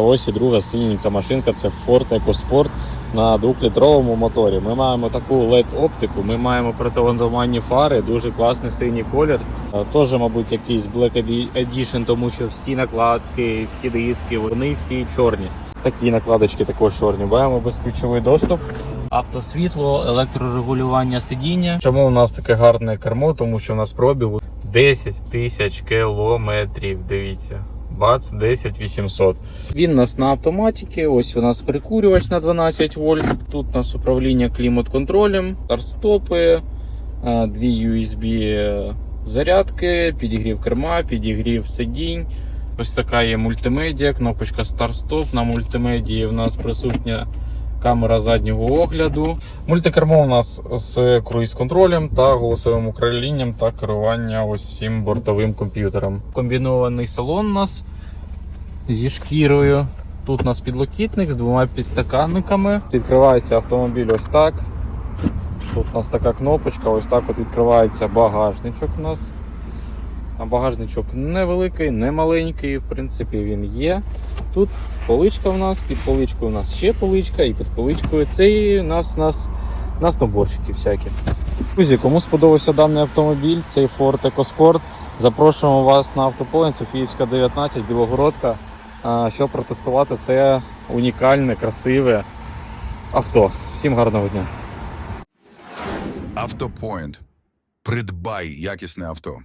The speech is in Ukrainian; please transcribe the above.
Ось і друга синенька машинка це Ford EcoSport на 2-літровому моторі. Ми маємо таку LED-оптику, ми маємо противотуманні фари, дуже класний синій колір. Е, Теж, мабуть, якийсь Black Edition, тому що всі накладки, всі диски, вони всі чорні. Такі накладочки також чорні. Маємо безключовий доступ. Автосвітло, електрорегулювання сидіння. Чому у нас таке гарне кермо? Тому що у нас пробігу 10 тисяч кілометрів. Дивіться. Бац, 10 800. Він у нас на автоматіки. Ось у нас прикурювач на 12 вольт. Тут у нас управління клімат-контролем, старт-стопи, дві USB зарядки, підігрів керма, підігрів сидінь. Ось така є мультимедіа, кнопочка старт-стоп. На мультимедії в нас присутня камера заднього огляду. Мультикермо у нас з круїз-контролем та голосовим управлінням та керування ось цим бортовим комп'ютером. Комбінований салон у нас зі шкірою. Тут у нас підлокітник з двома підстаканниками. Відкривається автомобіль ось так. Тут у нас така кнопочка, ось так от відкривається багажничок у нас. Багажничок невеликий, не маленький, в принципі, він є. Тут поличка в нас, під поличкою у нас ще поличка, і під поличкою це і у нас, нас, нас наборчики всякі. Друзі, кому сподобався даний автомобіль, цей Ford EcoSport, запрошуємо вас на автополе Софіївська 19, Білогородка, щоб протестувати це унікальне, красиве авто. Всім гарного дня! Автопоінт. Придбай якісне авто.